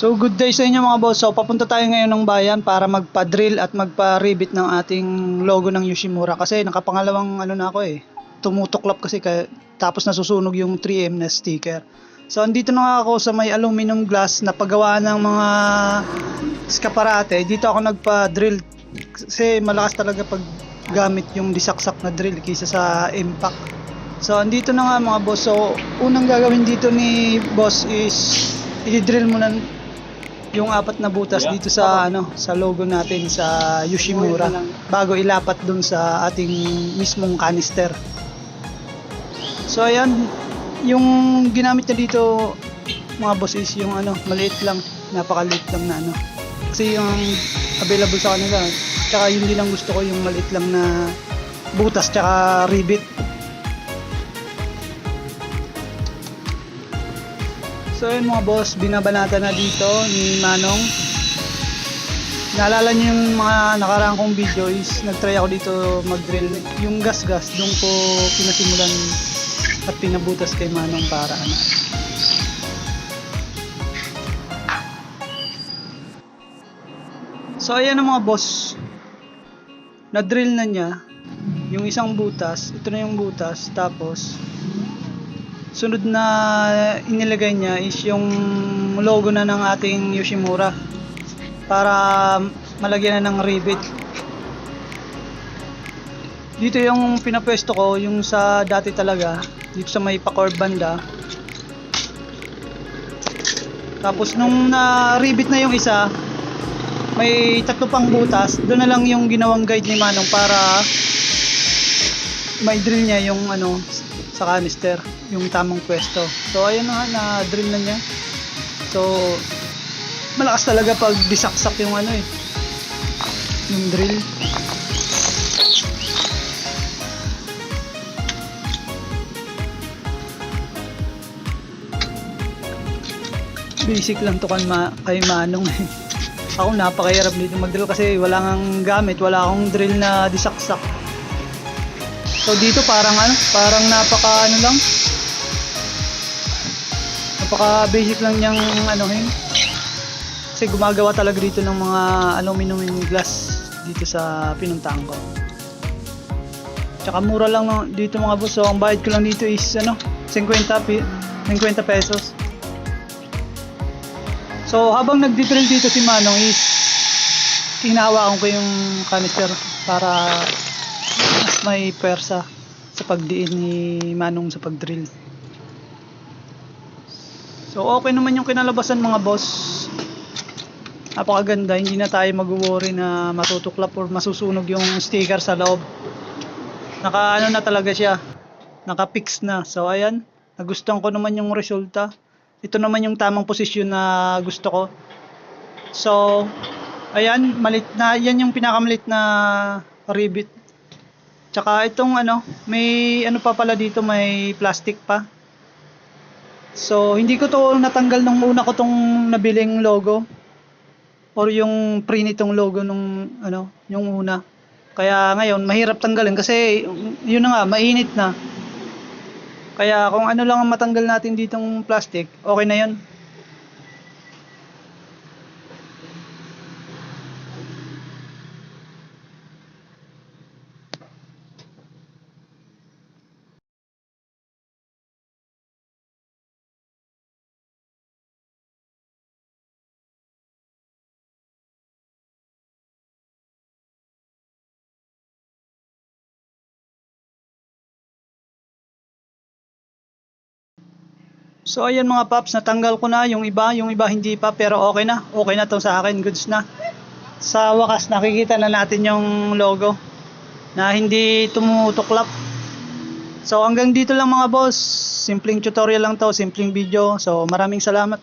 So good day sa inyo mga boss. So papunta tayo ngayon ng bayan para magpa-drill at magpa-ribbit ng ating logo ng Yoshimura kasi nakapangalawang ano na ako eh. Tumutuklap kasi kaya, tapos nasusunog yung 3M na sticker. So andito na ako sa may aluminum glass na paggawa ng mga skaparate. Dito ako nagpa-drill kasi malakas talaga pag gamit yung disaksak na drill kaysa sa impact. So andito na nga mga boss. So unang gagawin dito ni boss is i-drill muna yung apat na butas dito sa ano sa logo natin sa Yoshimura bago ilapat dun sa ating mismong canister. So ayan, yung ginamit niya dito mga boss is yung ano, maliit lang, napakaliit lang na ano. Kasi yung available sa kanila, tsaka yun din ang gusto ko yung maliit lang na butas tsaka rivet. So yun mga boss, binabanata na dito ni Manong. Naalala niyo yung mga nakaraang kong video is nagtry ako dito mag-drill. Yung gas-gas, doon ko pinasimulan at pinabutas kay Manong para ano. So ayan ang mga boss. Na-drill na niya yung isang butas. Ito na yung butas. Tapos sunod na inilagay niya is yung logo na ng ating Yoshimura para malagyan na ng rivet. Dito yung pinapwesto ko, yung sa dati talaga, dito sa may pakor banda. Tapos nung na-rivet na yung isa, may tatlo pang butas, doon na lang yung ginawang guide ni Manong para may drill niya yung ano sa canister, yung tamang pwesto. So ayun na nga, na-drill na niya. So malakas talaga pag bisaksak yung ano eh, yung drill. Basic lang to kan ma kay Manong eh. Ako napakahirap dito mag-drill kasi wala nang gamit, wala akong drill na disaksak. So dito parang ano, parang napaka ano lang. Napaka basic lang niyang ano yun. Kasi gumagawa talaga dito ng mga aluminum glass dito sa pinuntahan ko. Tsaka mura lang dito mga boss. So ang bayad ko lang dito is ano, 50 pi 50 pesos. So habang nagdi-drill dito si Manong is hinahawakan ko yung canister para may persa sa pagdiin ni Manong sa pagdrill. So okay naman yung kinalabasan mga boss. Napakaganda, hindi na tayo mag-worry na matutuklap or masusunog yung sticker sa loob. Naka ano na talaga siya. Naka-fix na. So ayan, nagustuhan ko naman yung resulta. Ito naman yung tamang posisyon na gusto ko. So, ayan, malit na, yan yung pinakamalit na rivet Tsaka itong ano, may ano pa pala dito, may plastic pa. So, hindi ko to natanggal nung una ko tong nabiling logo. Or yung pre nitong logo nung ano, yung una. Kaya ngayon, mahirap tanggalin kasi yun na nga, mainit na. Kaya kung ano lang ang matanggal natin ditong plastic, okay na yun. So ayan mga paps, natanggal ko na yung iba, yung iba hindi pa pero okay na. Okay na to sa akin, goods na. Sa wakas nakikita na natin yung logo na hindi tumutuklap. So hanggang dito lang mga boss. Simpleng tutorial lang to, simpleng video. So maraming salamat.